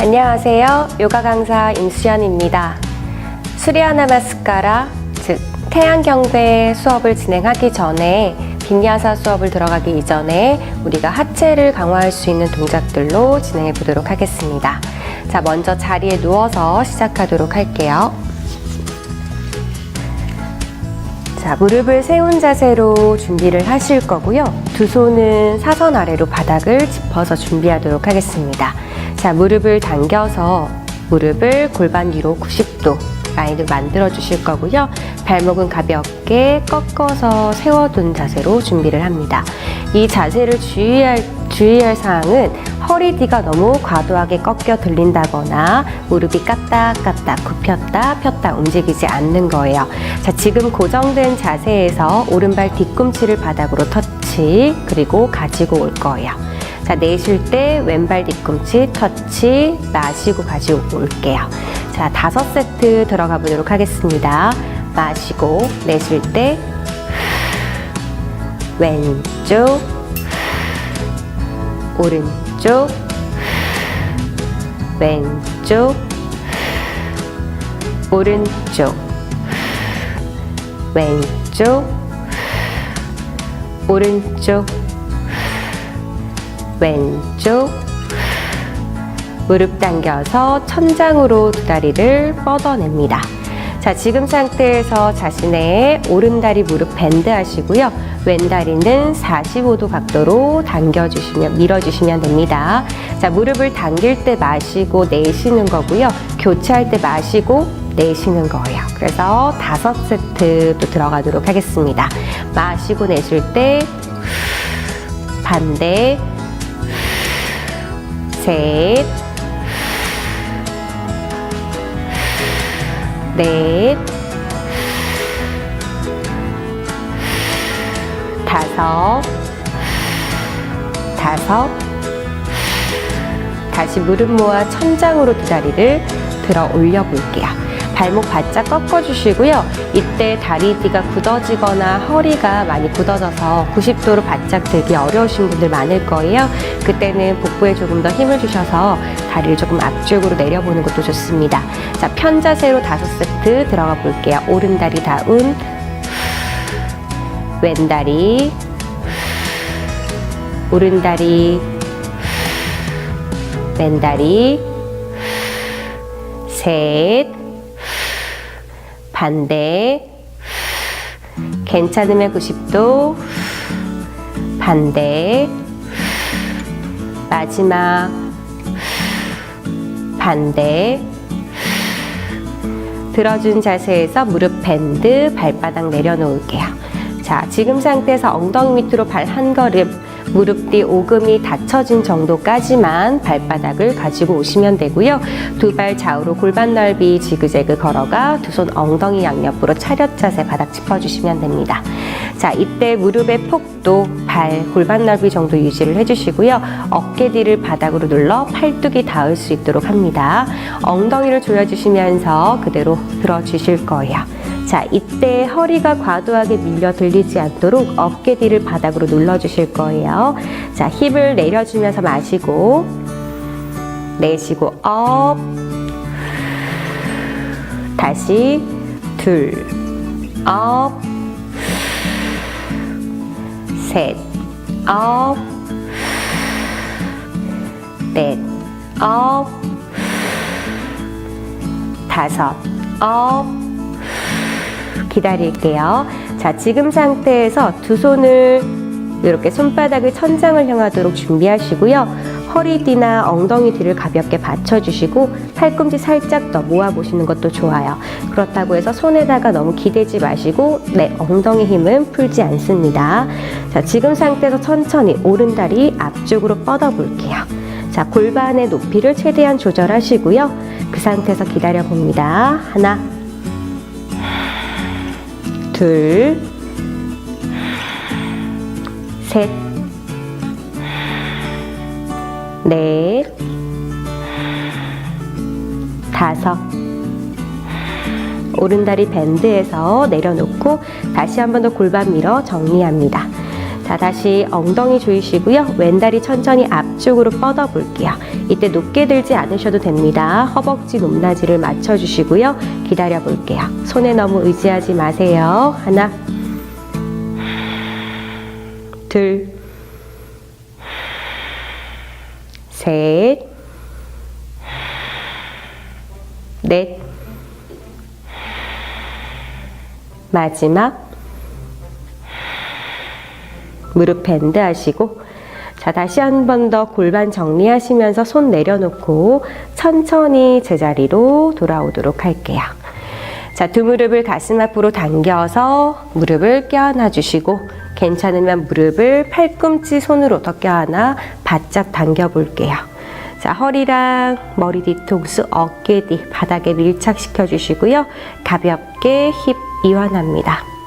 안녕하세요. 요가 강사 임수연입니다. 수리아나 마스카라, 즉 태양경배 수업을 진행하기 전에 빈야사 수업을 들어가기 이전에 우리가 하체를 강화할 수 있는 동작들로 진행해 보도록 하겠습니다. 자, 먼저 자리에 누워서 시작하도록 할게요. 자, 무릎을 세운 자세로 준비를 하실 거고요. 두 손은 사선 아래로 바닥을 짚어서 준비하도록 하겠습니다. 자, 무릎을 당겨서 무릎을 골반 위로 90도 라인을 만들어 주실 거고요. 발목은 가볍게 꺾어서 세워둔 자세로 준비를 합니다. 이 자세를 주의할, 주의할 사항은 허리 뒤가 너무 과도하게 꺾여 들린다거나 무릎이 까딱까딱 굽혔다 폈다 움직이지 않는 거예요. 자, 지금 고정된 자세에서 오른발 뒤꿈치를 바닥으로 터치 그리고 가지고 올 거예요. 자, 내쉴 때 왼발 뒤꿈치 터치 마시고 가지고 올게요. 자, 다섯 세트 들어가 보도록 하겠습니다. 마시고 내쉴 때 왼쪽 오른쪽 왼쪽 오른쪽 왼쪽 오른쪽 왼쪽 무릎 당겨서 천장으로 두 다리를 뻗어냅니다. 자, 지금 상태에서 자신의 오른다리 무릎 밴드 하시고요. 왼다리는 45도 각도로 당겨주시면, 밀어주시면 됩니다. 자, 무릎을 당길 때 마시고 내쉬는 거고요. 교체할 때 마시고 내쉬는 거예요. 그래서 다섯 세트 또 들어가도록 하겠습니다. 마시고 내쉴 때 반대 셋, 넷, 다섯, 다섯, 다시 무릎 모아 천장으로 두 다리를 들어 올려 볼게요. 발목 바짝 꺾어 주시고요. 이때 다리 뒤가 굳어지거나 허리가 많이 굳어져서 90도로 바짝 들기 어려우신 분들 많을 거예요. 그때는 복부에 조금 더 힘을 주셔서 다리를 조금 앞쪽으로 내려보는 것도 좋습니다. 자, 편자세로 다섯 세트 들어가 볼게요. 오른 다리 다운, 왼 다리, 오른 다리, 왼 다리, 셋, 반대, 괜찮으면 90도, 반대, 마지막, 반대, 들어준 자세에서 무릎 밴드, 발바닥 내려놓을게요. 자, 지금 상태에서 엉덩이 밑으로 발 한 걸음, 무릎 뒤 오금이 닫혀진 정도까지만 발바닥을 가지고 오시면 되고요. 두 발 좌우로 골반 넓이 지그재그 걸어가 두 손 엉덩이 양옆으로 차렷 자세 바닥 짚어주시면 됩니다. 자, 이때 무릎의 폭도 발 골반 넓이 정도 유지를 해주시고요. 어깨 뒤를 바닥으로 눌러 팔뚝이 닿을 수 있도록 합니다. 엉덩이를 조여주시면서 그대로 들어주실 거예요. 자, 이때 허리가 과도하게 밀려 들리지 않도록 어깨 뒤를 바닥으로 눌러주실 거예요. 자, 힙을 내려주면서 마시고, 내쉬고, 업. 다시, 둘, 업. 셋, 업. 넷, 업. 다섯, 업. 기다릴게요. 자, 지금 상태에서 두 손을 이렇게 손바닥을 천장을 향하도록 준비하시고요. 허리 뒤나 엉덩이 뒤를 가볍게 받쳐주시고 팔꿈치 살짝 더 모아보시는 것도 좋아요. 그렇다고 해서 손에다가 너무 기대지 마시고 내 엉덩이 힘은 풀지 않습니다. 자, 지금 상태에서 천천히 오른다리 앞쪽으로 뻗어볼게요. 자, 골반의 높이를 최대한 조절하시고요. 그 상태에서 기다려 봅니다. 하나, 둘, 셋, 넷, 다섯. 오른다리 밴드에서 내려놓고 다시 한 번 더 골반 밀어 정리합니다. 자, 다시 엉덩이 조이시고요. 왼다리 천천히 앞쪽으로 뻗어 볼게요. 이때 높게 들지 않으셔도 됩니다. 허벅지 높낮이를 맞춰주시고요. 기다려 볼게요. 손에 너무 의지하지 마세요. 하나, 둘, 셋, 넷, 마지막 무릎 밴드 하시고 자 다시 한 번 더 골반 정리하시면서 손 내려놓고 천천히 제자리로 돌아오도록 할게요. 자, 두 무릎을 가슴 앞으로 당겨서 무릎을 껴안아 주시고 괜찮으면 무릎을 팔꿈치 손으로 더 껴안아 바짝 당겨 볼게요. 자, 허리랑 머리 뒤통수, 어깨 뒤 바닥에 밀착시켜 주시고요. 가볍게 힙 이완합니다.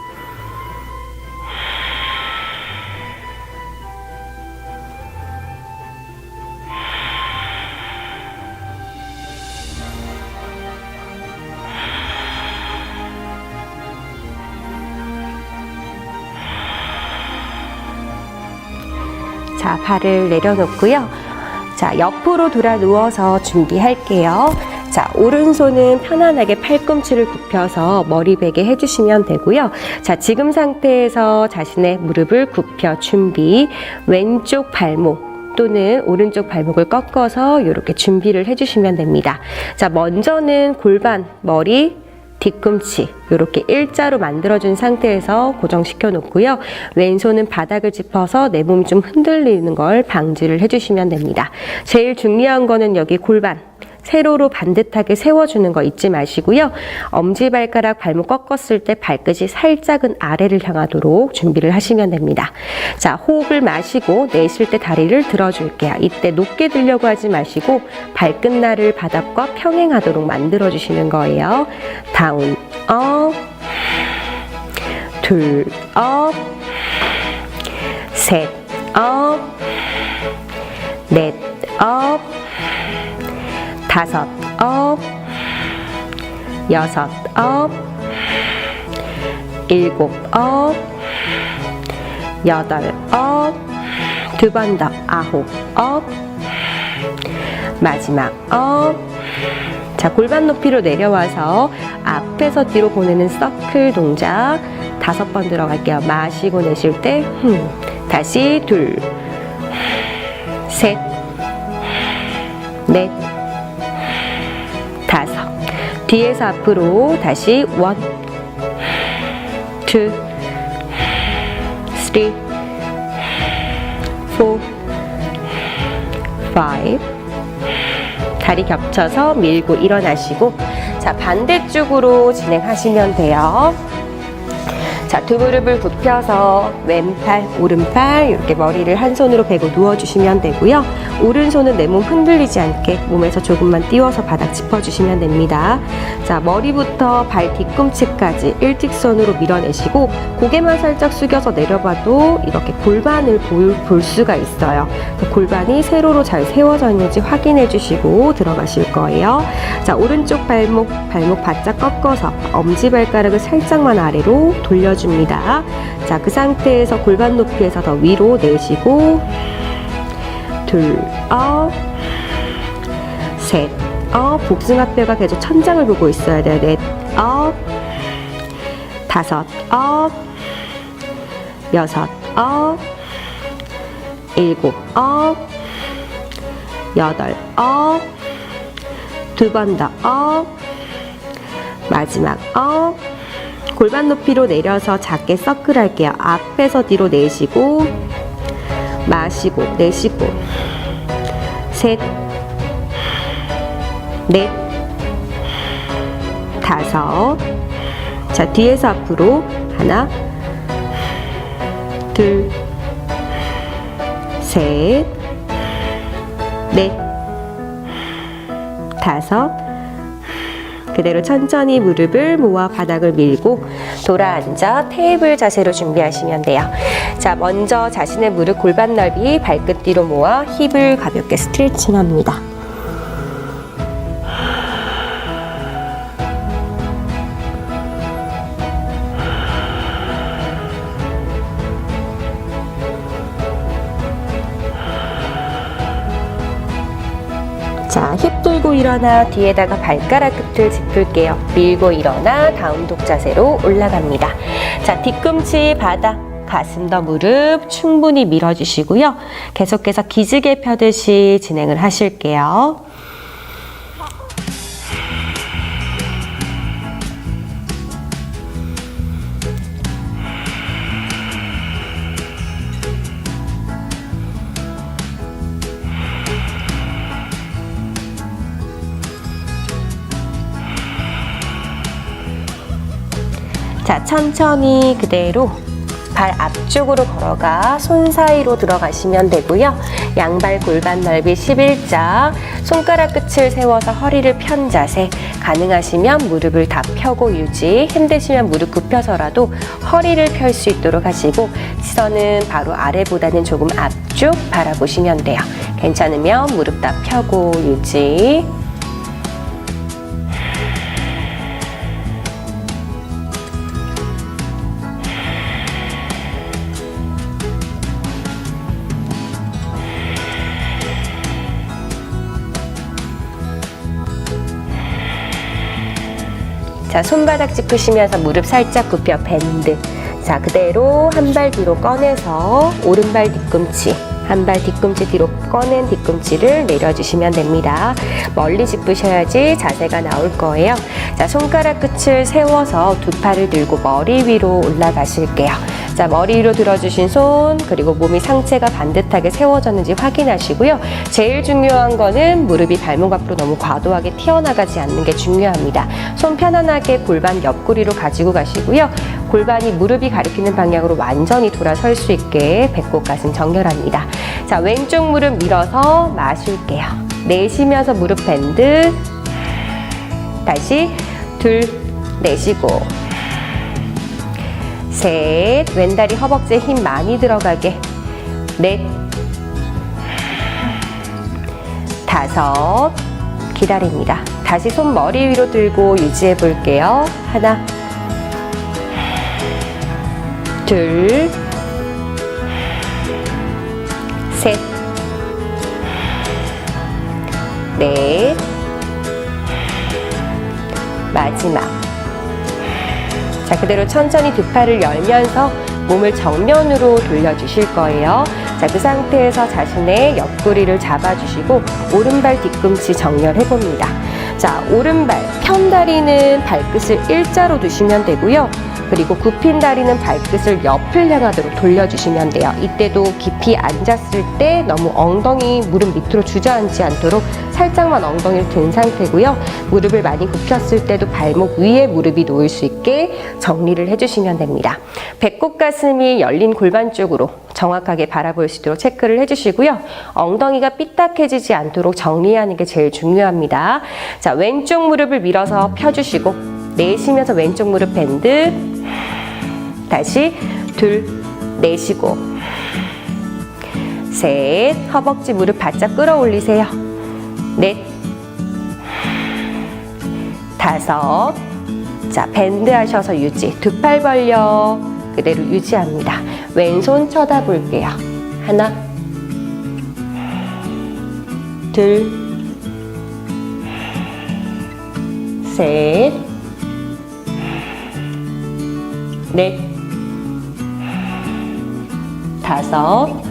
발을 내려놓고요. 자, 옆으로 돌아 누워서 준비할게요. 자, 오른손은 편안하게 팔꿈치를 굽혀서 머리 베게 해주시면 되고요. 자, 지금 상태에서 자신의 무릎을 굽혀 준비. 왼쪽 발목. 또는 오른쪽 발목을 꺾어서 이렇게 준비를 해주시면 됩니다. 자, 먼저는 골반, 머리, 뒤꿈치 이렇게 일자로 만들어준 상태에서 고정시켜 놓고요. 왼손은 바닥을 짚어서 내 몸이 좀 흔들리는 걸 방지를 해주시면 됩니다. 제일 중요한 거는 여기 골반 세로로 반듯하게 세워주는 거 잊지 마시고요. 엄지발가락 발목 꺾었을 때 발끝이 살짝은 아래를 향하도록 준비를 하시면 됩니다. 자, 호흡을 마시고 내쉴 때 다리를 들어줄게요. 이때 높게 들려고 하지 마시고 발끝날을 바닥과 평행하도록 만들어주시는 거예요. 다운, 업, 둘, 업, 셋, 업, 넷, 업, 다섯 업, 여섯 업, 일곱 업, 여덟 업, 두 번 더 아홉 업, 마지막 업. 자, 골반 높이로 내려와서 앞에서 뒤로 보내는 서클 동작 다섯 번 들어갈게요. 마시고 내쉴 때, 흠. 다시 둘, 셋, 넷. 뒤에서 앞으로 다시 원, 투, 쓰리, 포, 파이브. 다리 겹쳐서 밀고 일어나시고 자 반대쪽으로 진행하시면 돼요. 자, 두 무릎을 굽혀서 왼팔, 오른팔 이렇게 머리를 한 손으로 베고 누워주시면 되고요. 오른손은 내 몸 흔들리지 않게 몸에서 조금만 띄워서 바닥 짚어주시면 됩니다. 자, 머리부터 발 뒤꿈치까지 일직선으로 밀어내시고 고개만 살짝 숙여서 내려봐도 이렇게 골반을 볼, 볼 수가 있어요. 골반이 세로로 잘 세워져 있는지 확인해 주시고 들어가실 거예요. 자, 오른쪽 발목, 발목 바짝 꺾어서 엄지발가락을 살짝만 아래로 돌려 줍니다. 자, 그 상태에서 골반 높이에서 더 위로 내쉬고, 둘, 업, 셋, 업, 복숭아뼈가 계속 천장을 보고 있어야 돼요. 넷, 업, 다섯, 업, 여섯, 업, 일곱, 업, 여덟, 업, 두 번 더 업, 마지막 업, 골반 높이로 내려서 작게 서클 할게요. 앞에서 뒤로 내쉬고, 마시고, 내쉬고, 셋, 넷, 다섯. 자, 뒤에서 앞으로 하나, 둘, 셋, 넷, 다섯. 그대로 천천히 무릎을 모아 바닥을 밀고 돌아 앉아 테이블 자세로 준비하시면 돼요. 자, 먼저 자신의 무릎 골반 넓이 발끝 뒤로 모아 힙을 가볍게 스트레칭 합니다. 일어나 뒤에다가 발가락 끝을 짚을게요. 밀고 일어나 다운 독 자세로 올라갑니다. 자, 뒤꿈치 바닥, 가슴 더 무릎 충분히 밀어주시고요. 계속해서 기지개 펴듯이 진행을 하실게요. 자, 천천히 그대로 발 앞쪽으로 걸어가 손 사이로 들어가시면 되고요. 양발 골반 넓이 11자, 손가락 끝을 세워서 허리를 편 자세, 가능하시면 무릎을 다 펴고 유지, 힘드시면 무릎 굽혀서라도 허리를 펼 수 있도록 하시고 시선은 바로 아래보다는 조금 앞쪽 바라보시면 돼요. 괜찮으면 무릎 다 펴고 유지. 자, 손바닥 짚으시면서 무릎 살짝 굽혀 밴드. 자, 그대로 한 발 뒤로 꺼내서 오른발 뒤꿈치, 한 발 뒤꿈치 뒤로 꺼낸 뒤꿈치를 내려주시면 됩니다. 멀리 짚으셔야지 자세가 나올 거예요. 자, 손가락 끝을 세워서 두 팔을 들고 머리 위로 올라가실게요. 자, 머리 위로 들어주신 손, 그리고 몸이 상체가 반듯하게 세워졌는지 확인하시고요. 제일 중요한 거는 무릎이 발목 앞으로 너무 과도하게 튀어나가지 않는 게 중요합니다. 손 편안하게 골반 옆구리로 가지고 가시고요. 골반이 무릎이 가리키는 방향으로 완전히 돌아설 수 있게 배꼽 가슴 정렬합니다. 자, 왼쪽 무릎 밀어서 마실게요. 내쉬면서 무릎 밴드. 다시 둘, 내쉬고. 셋, 왼다리 허벅지에 힘 많이 들어가게. 넷, 다섯, 기다립니다. 다시 손 머리 위로 들고 유지해 볼게요. 하나, 둘, 셋, 넷, 마지막. 자, 그대로 천천히 두 팔을 열면서 몸을 정면으로 돌려주실 거예요. 자, 그 상태에서 자신의 옆구리를 잡아주시고 오른발 뒤꿈치 정렬해 봅니다. 자, 오른발 편 다리는 발끝을 일자로 두시면 되고요. 그리고 굽힌 다리는 발끝을 옆을 향하도록 돌려주시면 돼요. 이때도 깊이 앉았을 때 너무 엉덩이 무릎 밑으로 주저앉지 않도록 살짝만 엉덩이를 든 상태고요. 무릎을 많이 굽혔을 때도 발목 위에 무릎이 놓일 수 있게 정리를 해주시면 됩니다. 배꼽 가슴이 열린 골반 쪽으로 정확하게 바라볼 수 있도록 체크를 해주시고요. 엉덩이가 삐딱해지지 않도록 정리하는 게 제일 중요합니다. 자, 왼쪽 무릎을 밀어서 펴주시고 내쉬면서 왼쪽 무릎 밴드 다시 둘 내쉬고. 셋 허벅지 무릎 바짝 끌어올리세요. 넷. 다섯. 자 밴드 하셔서 유지. 두 팔 벌려. 그대로 유지합니다. 왼손 쳐다볼게요. 하나. 둘. 셋, 넷, 다섯,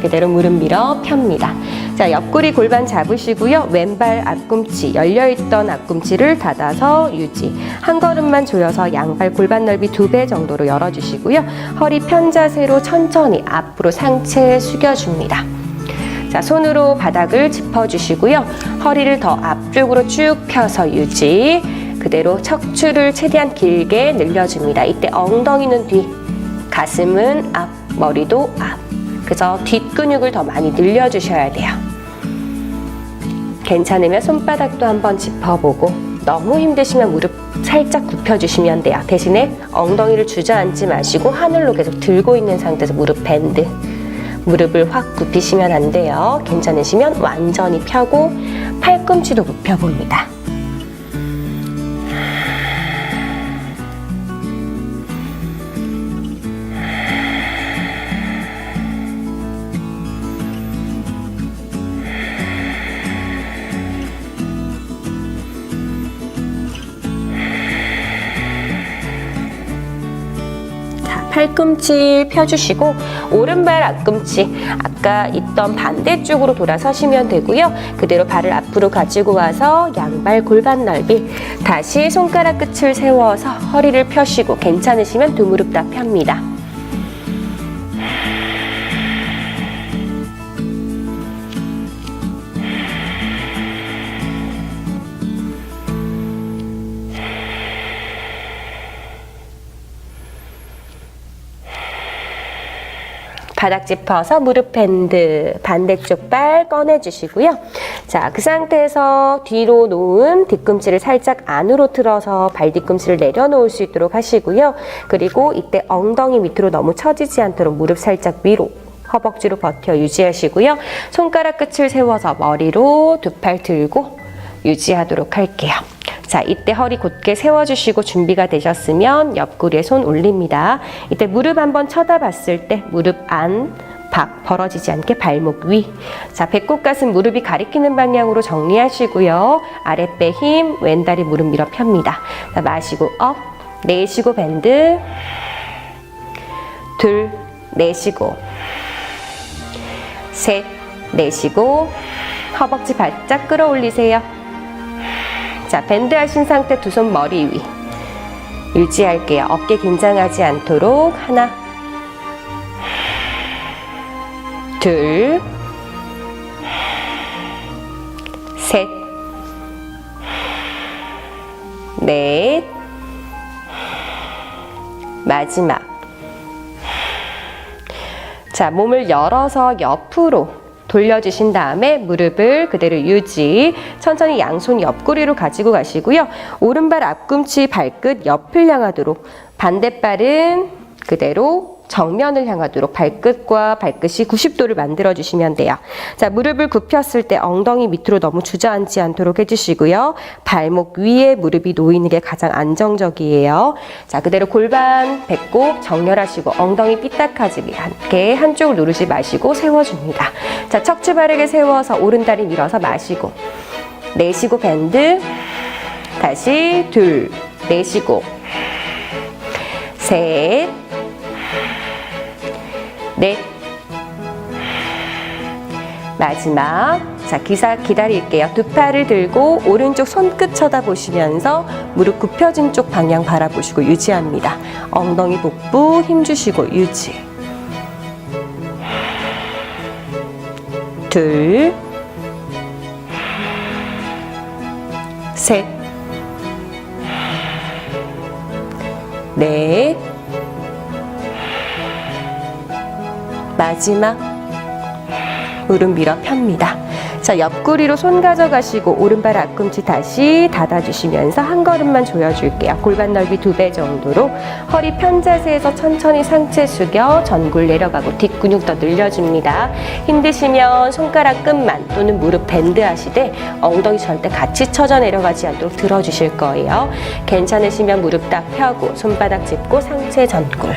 그대로 무릎 밀어 펴니다. 자, 옆구리 골반 잡으시고요. 왼발 앞꿈치, 열려있던 앞꿈치를 닫아서 유지. 한 걸음만 조여서 양발 골반 넓이 두 배 정도로 열어주시고요. 허리 편 자세로 천천히 앞으로 상체 숙여줍니다. 자, 손으로 바닥을 짚어주시고요. 허리를 더 앞쪽으로 쭉 펴서 유지. 그대로 척추를 최대한 길게 늘려줍니다. 이때 엉덩이는 뒤, 가슴은 앞, 머리도 앞. 그래서 뒷 근육을 더 많이 늘려주셔야 돼요. 괜찮으면 손바닥도 한번 짚어보고 너무 힘드시면 무릎 살짝 굽혀주시면 돼요. 대신에 엉덩이를 주저앉지 마시고 하늘로 계속 들고 있는 상태에서 무릎 밴드. 무릎을 확 굽히시면 안 돼요. 괜찮으시면 완전히 펴고 팔꿈치도 굽혀봅니다. 팔꿈치 펴주시고 오른발 앞꿈치 아까 있던 반대쪽으로 돌아서시면 되고요. 그대로 발을 앞으로 가지고 와서 양발 골반 넓이 다시 손가락 끝을 세워서 허리를 펴시고 괜찮으시면 두 무릎 다 펴니다. 바닥 짚어서 무릎 밴드 반대쪽 발 꺼내주시고요. 자, 그 상태에서 뒤로 놓은 뒤꿈치를 살짝 안으로 틀어서 발 뒤꿈치를 내려놓을 수 있도록 하시고요. 그리고 이때 엉덩이 밑으로 너무 처지지 않도록 무릎 살짝 위로 허벅지로 버텨 유지하시고요. 손가락 끝을 세워서 머리로 두 팔 들고 유지하도록 할게요. 자, 이때 허리 곧게 세워주시고 준비가 되셨으면 옆구리에 손 올립니다. 이때 무릎 한번 쳐다봤을 때 무릎 안, 박 벌어지지 않게 발목 위. 자, 배꼽 가슴 무릎이 가리키는 방향으로 정리하시고요. 아랫배 힘, 왼다리 무릎 밀어 펴니다. 자, 마시고 업, 내쉬고 밴드, 둘, 내쉬고, 셋, 내쉬고, 허벅지 바짝 끌어올리세요. 자, 밴드 하신 상태 두 손 머리 위. 유지할게요. 어깨 긴장하지 않도록 하나, 둘, 셋, 넷, 마지막. 자, 몸을 열어서 옆으로 돌려주신 다음에 무릎을 그대로 유지. 천천히 양손 옆구리로 가지고 가시고요. 오른발 앞꿈치 발끝 옆을 향하도록 반대발은 그대로 정면을 향하도록 발끝과 발끝이 90도를 만들어 주시면 돼요. 자, 무릎을 굽혔을 때 엉덩이 밑으로 너무 주저앉지 않도록 해주시고요. 발목 위에 무릎이 놓이는 게 가장 안정적이에요. 자, 그대로 골반, 배꼽 정렬하시고 엉덩이 삐딱하지 않게 한쪽을 누르지 마시고 세워줍니다. 자, 척추 바르게 세워서 오른다리 밀어서 마시고 내쉬고 밴드 다시 둘 내쉬고 셋 넷. 마지막. 자, 기사 기다릴게요. 두 팔을 들고 오른쪽 손끝 쳐다보시면서 무릎 굽혀진 쪽 방향 바라보시고 유지합니다. 엉덩이 복부 힘주시고 유지. 둘. 셋. 넷. 마지막 무릎 밀어 펴니다. 자, 옆구리로 손 가져가시고 오른발 앞꿈치 다시 닫아주시면서 한 걸음만 조여줄게요. 골반 넓이 두 배 정도로 허리 편 자세에서 천천히 상체 숙여 전굴 내려가고 뒷근육 더 늘려줍니다. 힘드시면 손가락 끝만 또는 무릎 밴드 하시되 엉덩이 절대 같이 쳐져 내려가지 않도록 들어주실 거예요. 괜찮으시면 무릎 딱 펴고 손바닥 짚고 상체 전굴.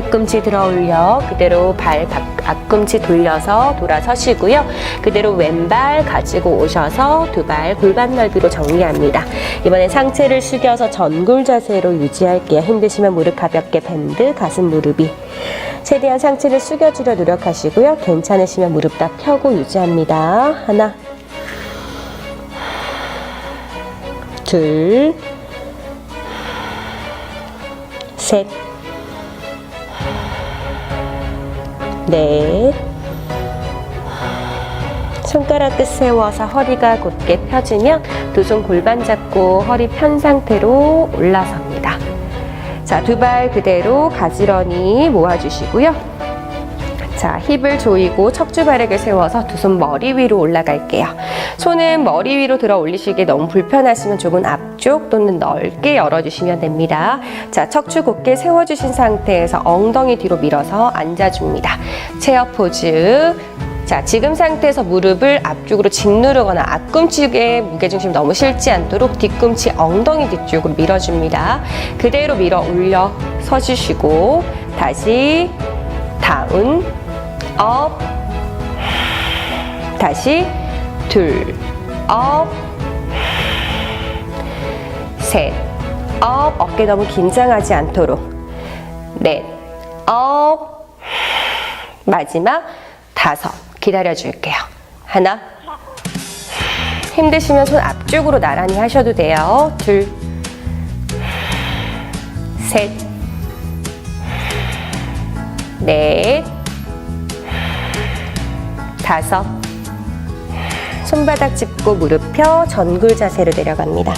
팔꿈치 들어 올려 그대로 발 밖- 앞꿈치 돌려서 돌아서시고요. 그대로 왼발 가지고 오셔서 두 발 골반 넓이로 정리합니다. 이번엔 상체를 숙여서 전굴 자세로 유지할게요. 힘드시면 무릎 가볍게 밴드, 가슴 무릎이. 최대한 상체를 숙여주려 노력하시고요. 괜찮으시면 무릎 다 펴고 유지합니다. 하나, 둘, 셋, 넷. 손가락 끝 세워서 허리가 곧게 펴지면 두 손 골반 잡고 허리 편 상태로 올라섭니다. 자, 두 발 그대로 가지런히 모아주시고요. 자, 힙을 조이고 척추 발액을 세워서 두 손 머리 위로 올라갈게요. 손은 머리 위로 들어 올리시기에 너무 불편하시면 조금 앞쪽 또는 넓게 열어주시면 됩니다. 자, 척추 곧게 세워주신 상태에서 엉덩이 뒤로 밀어서 앉아줍니다. 체어 포즈. 자, 지금 상태에서 무릎을 앞쪽으로 짓누르거나 앞꿈치에 무게중심 너무 실지 않도록 뒤꿈치 엉덩이 뒤쪽으로 밀어줍니다. 그대로 밀어 올려 서주시고 다시 다운, 업, 다시 둘, 업, 셋, 업, 어깨 너무 긴장하지 않도록. 넷, 업, 마지막 다섯. 기다려 줄게요. 하나, 힘드시면 손 앞쪽으로 나란히 하셔도 돼요. 둘, 셋, 넷, 다섯. 손바닥 짚고 무릎 펴 전굴 자세로 내려갑니다.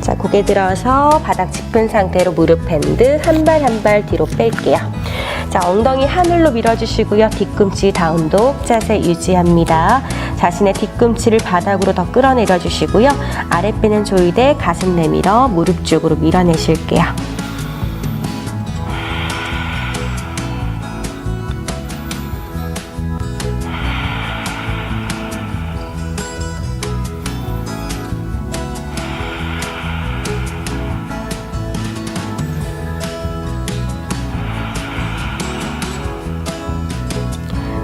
자, 고개 들어서 바닥 짚은 상태로 무릎 밴드 한 발 한 발 뒤로 뺄게요. 자, 엉덩이 하늘로 밀어주시고요. 뒤꿈치 다운독 자세 유지합니다. 자신의 뒤꿈치를 바닥으로 더 끌어내려 주시고요. 아랫배는 조이되 가슴 내밀어 무릎 쪽으로 밀어내실게요.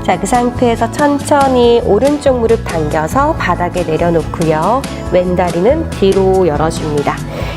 자, 그 상태에서 천천히 오른쪽 무릎 당겨서 바닥에 내려놓고요. 왼 다리는 뒤로 열어줍니다.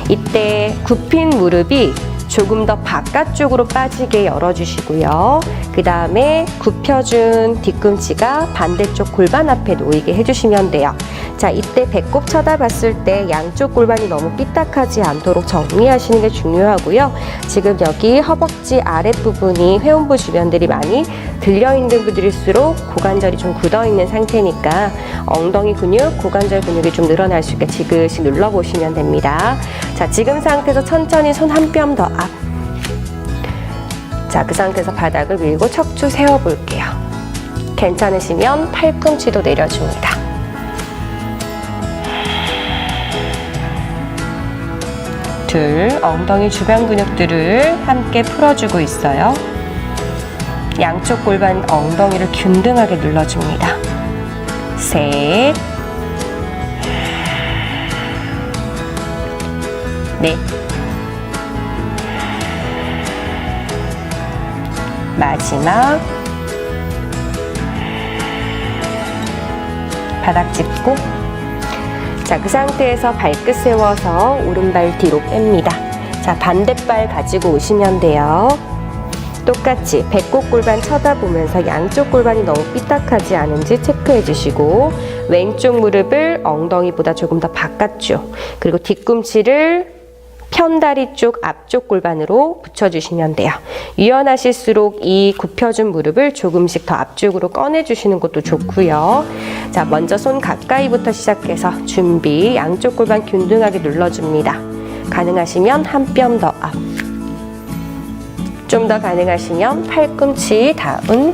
이때 굽힌 무릎이 조금 더 바깥쪽으로 빠지게 열어주시고요. 그 다음에 굽혀준 뒤꿈치가 반대쪽 골반 앞에 놓이게 해주시면 돼요. 자, 이때 배꼽 쳐다봤을 때 양쪽 골반이 너무 삐딱하지 않도록 정리하시는 게 중요하고요. 지금 여기 허벅지 아랫부분이 회음부 주변들이 많이 들려있는 분들일수록 고관절이 좀 굳어있는 상태니까 엉덩이 근육, 고관절 근육이 좀 늘어날 수 있게 지그시 눌러보시면 됩니다. 자, 지금 상태에서 천천히 손 한 뼘 더 앞. 자, 그 상태에서 바닥을 밀고 척추 세워볼게요. 괜찮으시면 팔꿈치도 내려줍니다. 둘, 엉덩이 주변 근육들을 함께 풀어주고 있어요. 양쪽 골반 엉덩이를 균등하게 눌러줍니다. 셋, 넷, 마지막 바닥 짚고 자, 그 상태에서 발끝 세워서 오른발 뒤로 뺍니다. 자, 반대발 가지고 오시면 돼요. 똑같이 배꼽 골반 쳐다보면서 양쪽 골반이 너무 삐딱하지 않은지 체크해 주시고 왼쪽 무릎을 엉덩이보다 조금 더 바깥쪽 그리고 뒤꿈치를 편다리 쪽 앞쪽 골반으로 붙여주시면 돼요. 유연하실수록 이 굽혀준 무릎을 조금씩 더 앞쪽으로 꺼내주시는 것도 좋고요. 자, 먼저 손 가까이부터 시작해서 준비. 양쪽 골반 균등하게 눌러줍니다. 가능하시면 한 뼘 더 앞. 좀 더 가능하시면 팔꿈치 다운.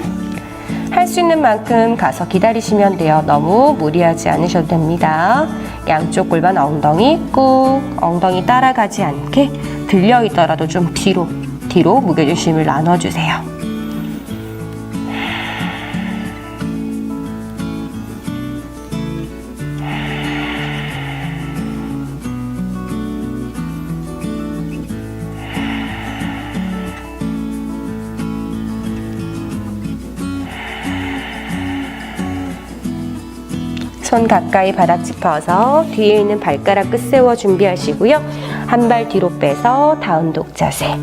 할 수 있는 만큼 가서 기다리시면 돼요. 너무 무리하지 않으셔도 됩니다. 양쪽 골반 엉덩이 꾹 엉덩이 따라가지 않게 들려 있더라도 좀 뒤로 뒤로 무게중심을 나눠주세요. 손 가까이 바닥 짚어서 뒤에 있는 발가락 끝 세워 준비하시고요. 한 발 뒤로 빼서 다운 독 자세.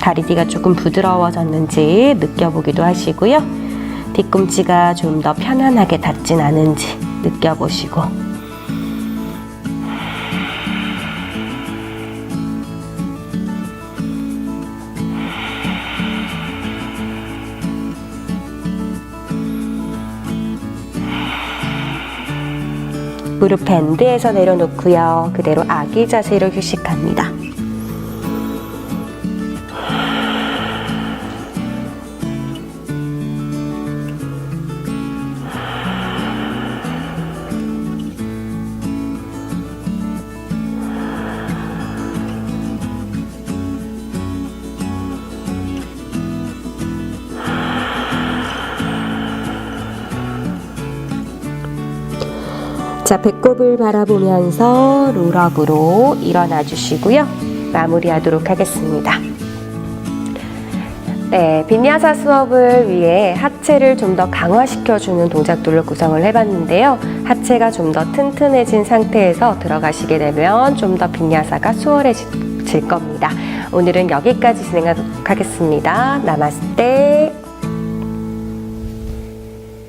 다리 뒤가 조금 부드러워졌는지 느껴보기도 하시고요. 뒤꿈치가 좀 더 편안하게 닿진 않은지 느껴보시고. 무릎 밴드에서 내려놓고요. 그대로 아기 자세로 휴식합니다. 자, 배꼽을 바라보면서 롤업으로 일어나 주시고요. 마무리하도록 하겠습니다. 네, 빈야사 수업을 위해 하체를 좀 더 강화시켜주는 동작들로 구성을 해봤는데요. 하체가 좀 더 튼튼해진 상태에서 들어가시게 되면 좀 더 빈야사가 수월해질 겁니다. 오늘은 여기까지 진행하도록 하겠습니다. 나마스테.